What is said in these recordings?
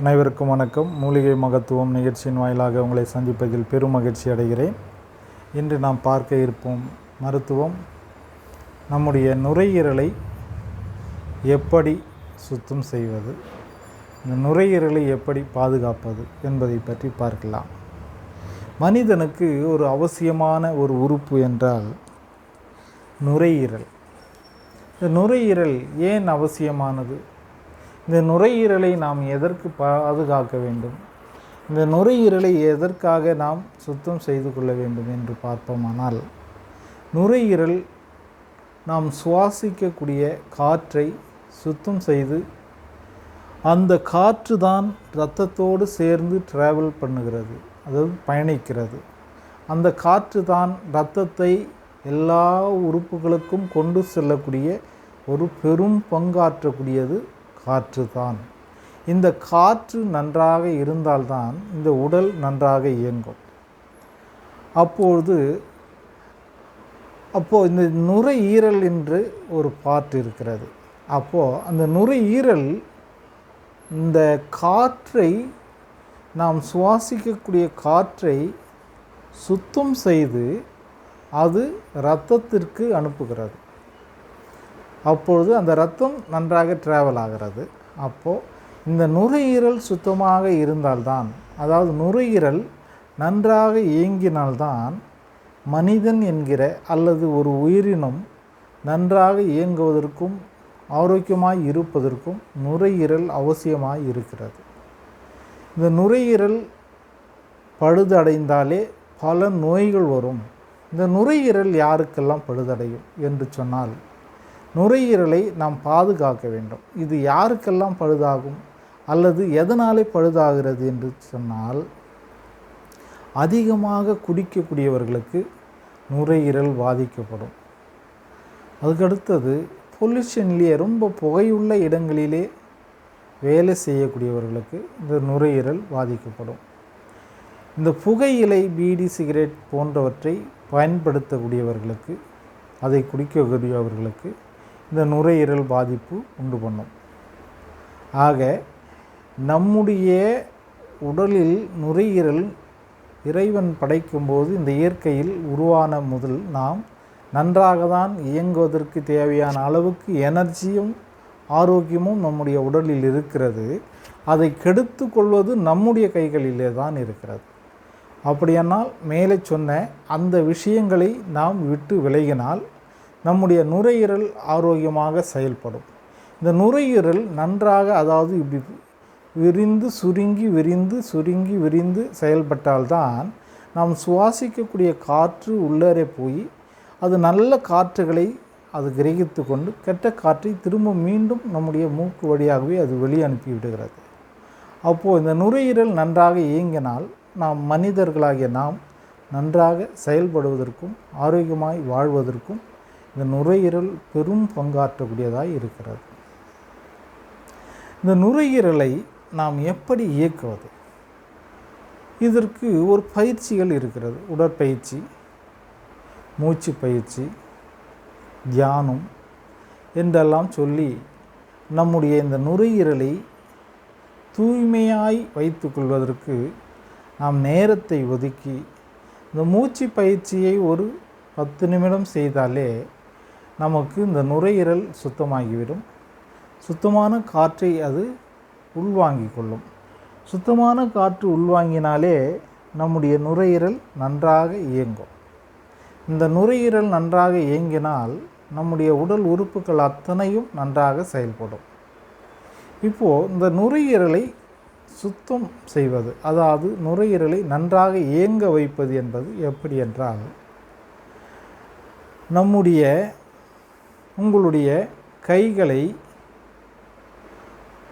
அனைவருக்கும் வணக்கம். மூலிகை மகத்துவம் நிகழ்ச்சியின் வாயிலாக உங்களை சந்திப்பதில் பெரும் மகிழ்ச்சி அடைகிறேன். இன்று நாம் பார்க்க இருப்போம் மருத்துவம். நம்முடைய நுரையீரலை எப்படி சுத்தம் செய்வது? இந்த நுரையீரலை எப்படி பாதுகாப்பது என்பதை பற்றி பார்க்கலாம். மனிதனுக்கு ஒரு அவசியமான ஒரு உறுப்பு என்றால் நுரையீரல். இந்த நுரையீரல் ஏன் அவசியமானது? இந்த நுரையீரலை நாம் எதற்கு பாதுகாக்க வேண்டும்? இந்த நுரையீரலை எதற்காக நாம் சுத்தம் செய்து கொள்ள வேண்டும் என்று பார்ப்போமானால் நுரையீரல் நாம் சுவாசிக்கக்கூடிய காற்றை சுத்தம் செய்து அந்த காற்று தான் இரத்தத்தோடு சேர்ந்து ட்ராவல் பண்ணுகிறது அதாவது பயணிக்கிறது. அந்த காற்று தான் இரத்தத்தை எல்லா உறுப்புகளுக்கும் கொண்டு செல்லக்கூடிய ஒரு பெரும் பங்காற்றக்கூடியது காற்று தான் இந்த காற்று நன்றாக இருந்தால்தான் இந்த உடல் நன்றாக இயங்கும். அப்பொழுது அப்போது இந்த நுரையீரல் என்று ஒரு பார்ட் இருக்கிறது. அப்போது அந்த நுரையீரல் இந்த காற்றை நாம் சுவாசிக்கக்கூடிய காற்றை சுத்தம் செய்து அது இரத்தத்திற்கு அனுப்புகிறது. அப்பொழுது அந்த ரத்தம் நன்றாக ட்ராவல் ஆகிறது. அப்போது இந்த நுரையீரல் சுத்தமாக இருந்தால்தான் அதாவது நுரையீரல் நன்றாக இயங்கினால்தான் மனிதன் என்கிற அல்லது ஒரு உயிரினம் நன்றாக இயங்குவதற்கும் ஆரோக்கியமாய் இருப்பதற்கும் நுரையீரல் அவசியமாய் இருக்கிறது. இந்த நுரையீரல் பழுதடைந்தாலே பல நோய்கள் வரும். இந்த நுரையீரல் யாருக்கெல்லாம் பழுதடையும் என்று சொன்னால் நுரையீரலை நாம் பாதுகாக்க வேண்டும். இது யாருக்கெல்லாம் பழுதாகும்? அல்லது எதனாலே பழுதாகிறது என்று சொன்னால் அதிகமாக குடிக்கக்கூடியவர்களுக்கு நுரையீரல் பாதிக்கப்படும். அதுக்கடுத்தது பொல்யூஷன்லேயே ரொம்ப புகையுள்ள இடங்களிலே வேலை செய்யக்கூடியவர்களுக்கு இந்த நுரையீரல் பாதிக்கப்படும். இந்த புகையிலை பீடி சிகரெட் போன்றவற்றை பயன்படுத்தக்கூடியவர்களுக்கு அதை குடிக்கக்கூடியவர்களுக்கு இந்த நுரையீரல் பாதிப்பு உண்டு பண்ணும். ஆக நம்முடைய உடலில் நுரையீரல் இறைவன் படைக்கும்போது இந்த இயற்கையில் உருவான முதல் நாம் நன்றாக தான் இயங்குவதற்கு தேவையான அளவுக்கு எனர்ஜியும் ஆரோக்கியமும் நம்முடைய உடலில் இருக்கிறது. அதை கெடுத்து கொள்வது நம்முடைய கைகளிலே தான் இருக்கிறது. அப்படியானால் மேலே சொன்ன அந்த விஷயங்களை நாம் விட்டு விலகினால் நம்முடைய நுரையீரல் ஆரோக்கியமாக செயல்படும். இந்த நுரையீரல் நன்றாக அதாவது இப்படி விரிந்து சுருங்கி விரிந்து சுருங்கி விரிந்து செயல்பட்டால்தான் நாம் சுவாசிக்கக்கூடிய காற்று உள்ளே போய் அது நல்ல காற்றுகளை அது கிரகித்து கொண்டு கெட்ட காற்றை திரும்ப மீண்டும் நம்முடைய மூக்கு வழியாகவே அது வெளியே அனுப்பி விடுகிறது. அப்போது இந்த நுரையீரல் நன்றாக இயங்கினால் நாம் மனிதர்களாகிய நாம் நன்றாக செயல்படுவதற்கும் ஆரோக்கியமாய் வாழ்வதற்கும் இந்த நுரையீரல் பெரும் பங்காற்றக்கூடியதாக இருக்கிறது. இந்த நுரையீரலை நாம் எப்படி இயக்குவது? இதற்கு ஒரு பயிற்சிகள் இருக்கிறது. உடற்பயிற்சி மூச்சு பயிற்சி தியானம் என்றெல்லாம் சொல்லி நம்முடைய இந்த நுரையீரலை தூய்மையாய் வைத்துக்கொள்வதற்கு நாம் நேரத்தை ஒதுக்கி இந்த மூச்சு பயிற்சியை ஒரு பத்து நிமிடம் செய்தாலே நமக்கு இந்த நுரையீரல் சுத்தமாகிவிடும். சுத்தமான காற்றை அது உள்வாங்கிக் கொள்ளும். சுத்தமான காற்று உள்வாங்கினாலே நம்முடைய நுரையீரல் நன்றாக இயங்கும். இந்த நுரையீரல் நன்றாக இயங்கினால் நம்முடைய உடல் உறுப்புகள் அத்தனையும் நன்றாக செயல்படும். இப்போது இந்த நுரையீரலை சுத்தம் செய்வது அதாவது நுரையீரலை நன்றாக இயங்க வைப்பது என்பது எப்படி என்றால் நம்முடைய உங்களுடைய கைகளை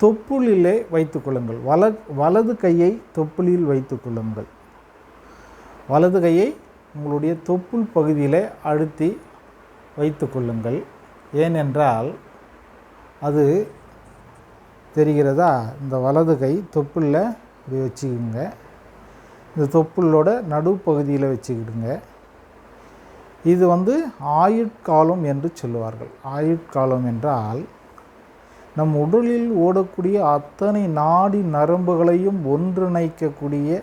தொப்புளிலே வைத்துக்கொள்ளுங்கள் வல வலது கையை தொப்புளில் வைத்துக்கொள்ளுங்கள் வலது கையை உங்களுடைய தொப்புள் பகுதியில் அழுத்தி வைத்துக்கொள்ளுங்கள் ஏனென்றால் அது தெரிகிறதா? இந்த வலது கை தொப்புளில் இப்படி வச்சுக்கோங்க. இந்த தொப்புளோட நடுப்பகுதியில் வச்சுக்கிடுங்க. இது வந்து ஆயுட்காலம் என்று சொல்லுவார்கள். ஆயுட்காலம் என்றால் நம் உடலில் ஓடக்கூடிய அத்தனை நாடி நரம்புகளையும் ஒன்றிணைக்கக்கூடிய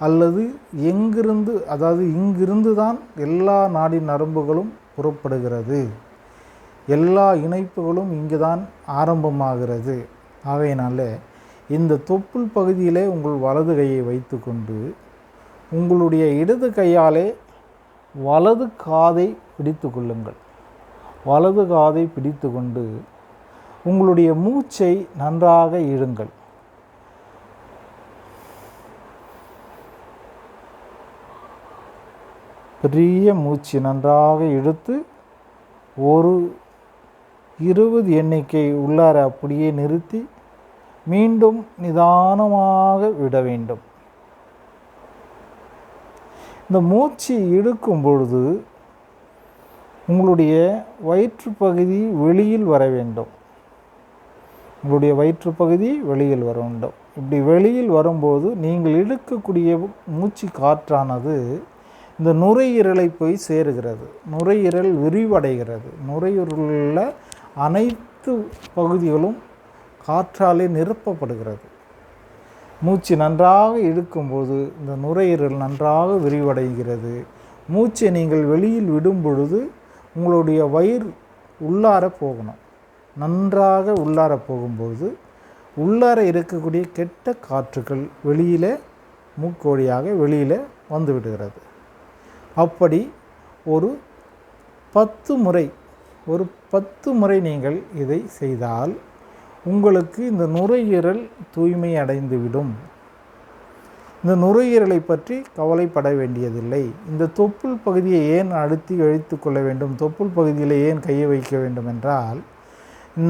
அல்லது எங்கிருந்து அதாவது இங்கிருந்து தான் எல்லா நாடி நரம்புகளும் புறப்படுகிறது. எல்லா இணைப்புகளும் இங்கு தான் ஆரம்பமாகிறது. ஆகையினால இந்த தொப்புள் பகுதியிலே உங்கள் வலது கையை வைத்துக்கொண்டு உங்களுடைய இடது கையாலே வலது காதை பிடித்து கொள்ளுங்கள். வலது காதை பிடித்து கொண்டு உங்களுடைய மூச்சை நன்றாக இழுங்கள். பெரிய மூச்சு நன்றாக இழுத்து ஒரு இருபது எண்ணிக்கை உள்ளார அப்படியே நிறுத்தி மீண்டும் நிதானமாக விட வேண்டும். இந்த மூச்சு இழுக்கும் பொழுது உங்களுடைய வயிற்றுப்பகுதி வெளியில் வர வேண்டும். உங்களுடைய வயிற்றுப்பகுதி வெளியில் வர வேண்டும். இப்படி வெளியில் வரும்போது நீங்கள் இழுக்கக்கூடிய மூச்சு காற்றானது இந்த நுரையீரலை போய் சேருகிறது. நுரையீரல் விரிவடைகிறது. நுரையீரலில் அனைத்து பகுதிகளும் காற்றாலே நிரப்பப்படுகிறது. மூச்சு நன்றாக இழுக்கும்போது இந்த நுரையீரல் நன்றாக விரிவடைகிறது. மூச்சை நீங்கள் வெளியில் விடும் பொழுது உங்களுடைய வயிறு உள்ளார போகணும். நன்றாக உள்ளார போகும்போது உள்ளார இருக்கக்கூடிய கெட்ட காற்றுகள் வெளியில் மூக்கோடியாக வெளியில் வந்து விடுகிறது. அப்படி ஒரு பத்து முறை ஒரு பத்து முறை நீங்கள் இதை செய்தால் உங்களுக்கு இந்த நுரையீரல் தூய்மை அடைந்துவிடும். இந்த நுரையீரலை பற்றி கவலைப்பட வேண்டியதில்லை. இந்த தொப்புள் பகுதியை ஏன் அழுத்தி அழித்து கொள்ள வேண்டும்? தொப்புள் பகுதியில் ஏன் கையை வைக்க வேண்டும் என்றால்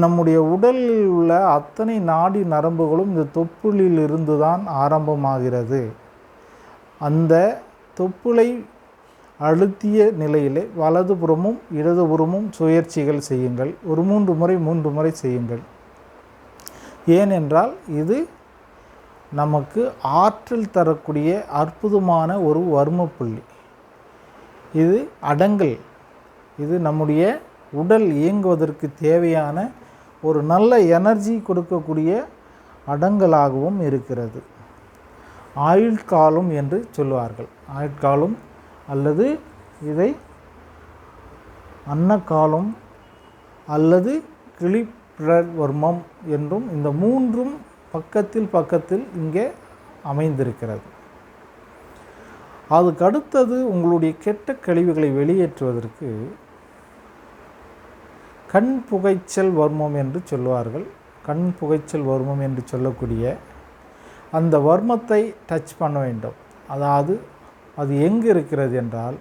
நம்முடைய உடலில் உள்ள அத்தனை நாடி நரம்புகளும் இந்த தொப்புளில் இருந்து தான் ஆரம்பமாகிறது. அந்த தொப்புளை அழுத்திய நிலையிலே வலதுபுறமும் இடதுபுறமும் சுயற்சிகள் செய்யுங்கள். ஒரு மூன்று முறை மூன்று முறை செய்யுங்கள். ஏனென்றால் இது நமக்கு ஆற்றல் தரக்கூடிய அற்புதமான ஒரு வர்ம புள்ளி இது அடங்கல். இது நம்முடைய உடல் இயங்குவதற்கு தேவையான ஒரு நல்ல எனர்ஜி கொடுக்கக்கூடிய அடங்கலாகவும் இருக்கிறது. ஆயுட்காலம் என்று சொல்லுவார்கள் ஆயுட்காலம் அல்லது இதை அன்னக்காலம் அல்லது கிளிப்பிரவர்மம் என்றும் இந்த மூன்றும் பக்கத்தில் பக்கத்தில் இங்கே அமைந்திருக்கிறது. அதுக்கு அடுத்தது உங்களுடைய கெட்ட கழிவுகளை வெளியேற்றுவதற்கு கண் புகைச்சல் வர்மம் என்று சொல்லுவார்கள். கண் புகைச்சல் வர்மம் என்று சொல்லக்கூடிய அந்த வர்மத்தை டச் பண்ண வேண்டும். அதாவது அது எங்கு இருக்கிறது என்றால்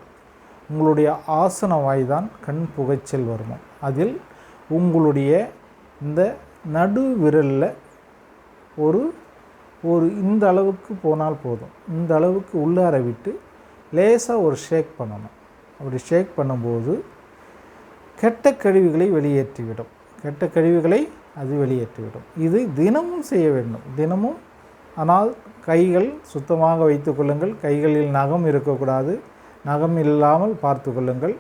உங்களுடைய ஆசன வாய்தான் கண் புகைச்சல் வர்மம். அதில் உங்களுடைய இந்த நடு விரலில் ஒரு ஒரு இந்த அளவுக்கு போனால் போதும். இந்த அளவுக்கு உள்ளார விட்டு லேசாக ஒரு ஷேக் பண்ணணும். அப்படி ஷேக் பண்ணும்போது கெட்ட கழிவுகளை வெளியேற்றிவிடும். கெட்ட கழிவுகளை அது வெளியேற்றிவிடும். இது தினமும் செய்ய வேண்டும். தினமும் ஆனால் கைகள் சுத்தமாக வைத்து கொள்ளுங்கள். கைகளில் நகம் இருக்கக்கூடாது. நகம் இல்லாமல் பார்த்து கொள்ளுங்கள்.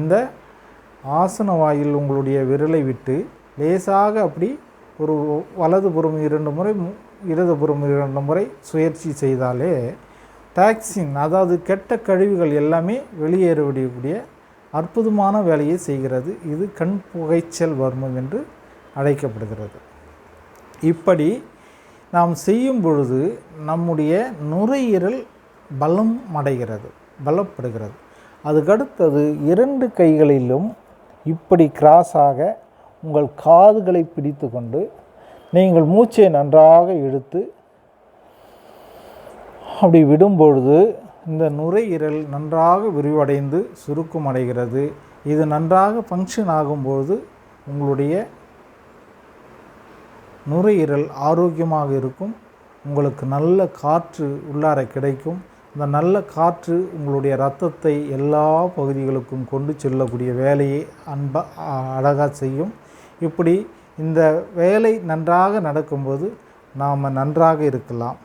இந்த ஆசன வாயில் உங்களுடைய விரலை விட்டு லேசாக அப்படி ஒரு வலதுபுறம் இரண்டு முறை மு- இடதுபுறம் இரண்டு முறை சுயற்சி செய்தாலே டாக்ஸின் அதாவது கெட்ட கழிவுகள் எல்லாமே வெளியேறக்கூடிய அற்புதமான வேலையை செய்கிறது. இது கண் புகைச்சல் வர்மம் என்று அழைக்கப்படுகிறது. இப்படி நாம் செய்யும் பொழுது நம்முடைய நுரையீரல் பலம் அடைகிறது பலப்படுகிறது. அதுக்கடுத்தது இரண்டு கைகளிலும் இப்படி கிராஸாக உங்கள் காதுகளை பிடித்து கொண்டு நீங்கள் மூச்சை நன்றாக இழுத்து அப்படி விடும்பொழுது இந்த நுரையீரல் நன்றாக விரிவடைந்து சுருக்கம் அடைகிறது இது நன்றாக ஃபங்க்ஷன் ஆகும்பொழுது உங்களுடைய நுரையீரல் ஆரோக்கியமாக இருக்கும். உங்களுக்கு நல்ல காற்று உள்ளார கிடைக்கும். இந்த நல்ல காற்று உங்களுடைய ரத்தத்தை எல்லா பகுதிகளுக்கும் கொண்டு செல்லக்கூடிய வேலையை அன்பாக அழகாக செய்யும். இப்படி இந்த வேலை நன்றாக நடக்கும்போது நாம் நன்றாக இருக்கலாம்.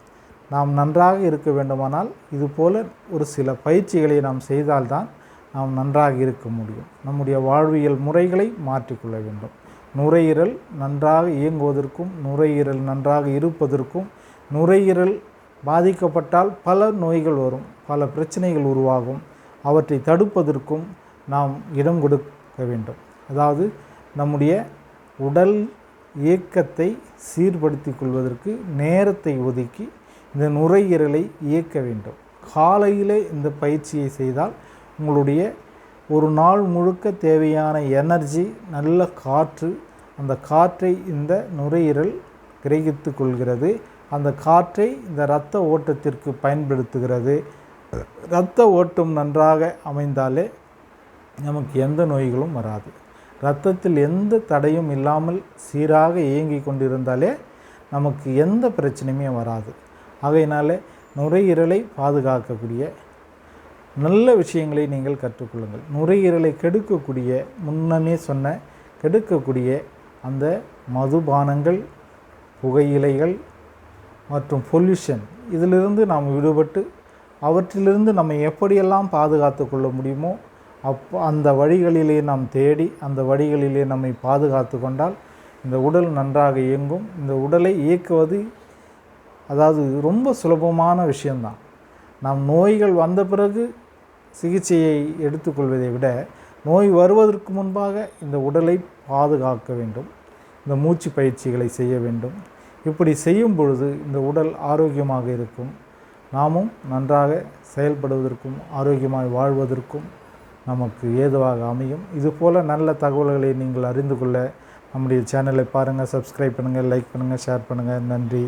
நாம் நன்றாக இருக்க வேண்டுமானால் இதுபோல ஒரு சில பயிற்சிகளை நாம் செய்தால்தான் நாம் நன்றாக இருக்க முடியும். நம்முடைய வாழ்வியல் முறைகளை மாற்றிக்கொள்ள வேண்டும். நுரையீரல் நன்றாக இயங்குவதற்கும் நுரையீரல் நன்றாக இருப்பதற்கும் நுரையீரல் பாதிக்கப்பட்டால் பல நோய்கள் வரும் பல பிரச்சனைகள் உருவாகும். அவற்றை தடுப்பதற்கும் நாம் இடம் கொடுக்க வேண்டும். அதாவது நம்முடைய உடல் இயக்கத்தை சீர்படுத்தி கொள்வதற்கு நேரத்தை ஒதுக்கி இந்த நுரையீரலை இயக்க வேண்டும். காலையிலே இந்த பயிற்சியை செய்தால் உங்களுடைய ஒரு நாள் முழுக்க தேவையான எனர்ஜி நல்ல காற்று அந்த காற்றை இந்த நுரையீரல் கிரகித்து கொள்கிறது. அந்த காற்றை இந்த இரத்த ஓட்டத்திற்கு பயன்படுத்துகிறது. இரத்த ஓட்டம் நன்றாக அமைந்தாலே நமக்கு எந்த நோய்களும் வராது. ரத்தத்தில் எந்த தடையும் இல்லாமல் சீராக இயங்கி கொண்டிருந்தாலே நமக்கு எந்த பிரச்சனையுமே வராது. ஆகையினால நுரையீரலை பாதுகாக்கக்கூடிய நல்ல விஷயங்களை நீங்கள் கற்றுக்கொள்ளுங்கள். நுரையீரலை கெடுக்கக்கூடிய முன்னமே சொன்ன கெடுக்கக்கூடிய அந்த மதுபானங்கள் புகையிலைகள் மற்றும் பொல்யூஷன் இதிலிருந்து நாம் விடுபட்டு அவற்றிலிருந்து நம்ம எப்படியெல்லாம் பாதுகாத்து கொள்ள முடியுமோ அப்போ அந்த வழிகளிலே நாம் தேடி அந்த வழிகளிலே நம்மை பாதுகாத்து கொண்டால் இந்த உடல் நன்றாக இயங்கும். இந்த உடலை இயக்குவது அதாவது ரொம்ப சுலபமான விஷயம்தான். நாம் நோய்கள் வந்த பிறகு சிகிச்சையை எடுத்துக்கொள்வதை விட நோய் வருவதற்கு முன்பாக இந்த உடலை பாதுகாக்க வேண்டும். இந்த மூச்சு பயிற்சிகளை செய்ய வேண்டும். இப்படி செய்யும் பொழுது இந்த உடல் ஆரோக்கியமாக இருக்கும். நாமும் நன்றாக செயல்படுவதற்கும் ஆரோக்கியமாய் வாழ்வதற்கும் நமக்கு ஏதுவாக அமையும். இதுபோல் நல்ல தகவல்களை நீங்கள் அறிந்து கொள்ள நம்முடைய சேனலை பாருங்கள் சப்ஸ்கிரைப் பண்ணுங்கள் லைக் பண்ணுங்கள் ஷேர் பண்ணுங்கள் நன்றி.